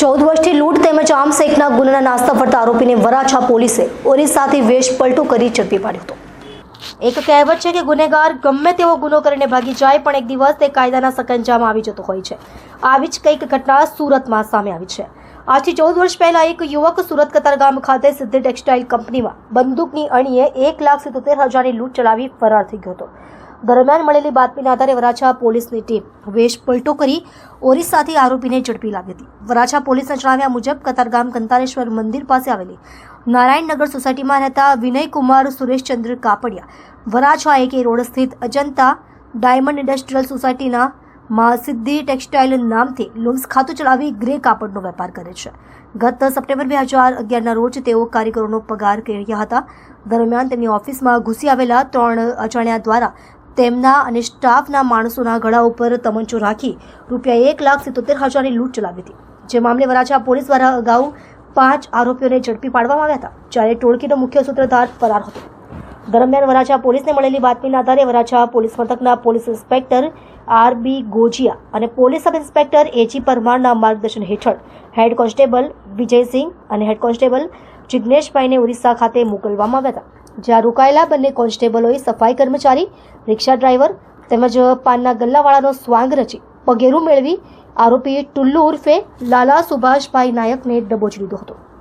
ચૌદ વર્ષથી લૂંટ તેમજ આર્મ્સ એક્ટના ગુનાના નાસ્તા ફરતા આરોપીને વરાછા પોલીસે ઓરિસ્સાથી વેશ પલટો કરી ઝડપી પાડ્યો હતો. એક કહેવત છે કે ગુનેગાર ગમે તેવો ગુનો કરીને ભાગી જાય, પણ એક દિવસ તે કાયદાના સકંજામાં આવી જતો હોય છે. આવી જ કંઈક ઘટના સુરતમાં સામે આવી છે. આજથી ચૌદ વર્ષ પહેલા એક યુવક સુરત કતારગામ ખાતે સિદ્ધિ ટેક્સટાઇલ કંપનીમાં બંદૂકની અણીએ એક લાખ સિત્તોતેર હજારની લૂંટ ચલાવી ફરાર થઈ ગયો હતો. દરમિયાન મળેલી બાતમીના આધારે વરાછા પોલીસની ટીમ વેશ પલટો કરી ઓરિસ્સાથી આરોપીને ઝડપી લાવી હતી. વરાછા પોલીસના જણાવ્યા મુજબ કતારગામ કંતારેશ્વર મંદિર પાસે આવેલી નારાયણનગર સોસાયટીમાં રહેતા વિનયકુમાર સુરેશચંદ્ર કાપડિયા વરાછા એકે રોડ સ્થિત અજંતા ડાયમંડ ઇન્ડસ્ટ્રીયલ સોસાયટીના માં સિદ્ધિ ટેક્સટાઇલ નામથી લુમ્સ ખાતું ચલાવી ગ્રે કાપડનો વેપાર કરે છે. ગત સપ્ટેમ્બર બે હજાર અગિયારના રોજ તેઓ કારીગરોનો પગાર કરી રહ્યા હતા. દરમિયાન તેમની ઓફિસમાં ઘૂસી આવેલા ત્રણ અજાણ્યા દ્વારા તેમના અને સ્ટાફના માણસોના ગળા ઉપર તમંચો રાખી રૂપિયા એક લાખ સિત્તોતેર હજારની લૂંટ ચલાવી હતી. જે મામલે વરાછા પોલીસ દ્વારા અગાઉ પાંચ આરોપીઓને ઝડપી પાડવામાં આવ્યા હતા, જ્યારે ટોળકીનો મુખ્ય સૂત્રધાર ફરાર હતો. દરમિયાન વરાછા પોલીસને મળેલી બાતમીના આધારે વરાછા પોલીસ મથકના police inspector R B Gojiya અને પોલીસ સબ ઇન્સ્પેક્ટર એજી પરમારના માર્ગદર્શન હેઠળ હેડ કોન્સ્ટેબલ વિજયસિંહ અને હેડ કોન્સ્ટેબલ જિજ્ઞેશભાઈને ઓરિસ્સા ખાતે મોકલવામાં આવ્યા હતા. જ્યાં રોકાયેલા બંને કોન્સ્ટેબલોએ સફાઈ કર્મચારી, રિક્ષા ડ્રાઈવર તેમજ પાનના ગલ્લાવાળાનો સ્વાંગ રચી પગેરું મેળવી આરોપી ટુલ્લુ ઉર્ફે લાલા સુભાષભાઈ નાયકને દબોચી લીધો હતો.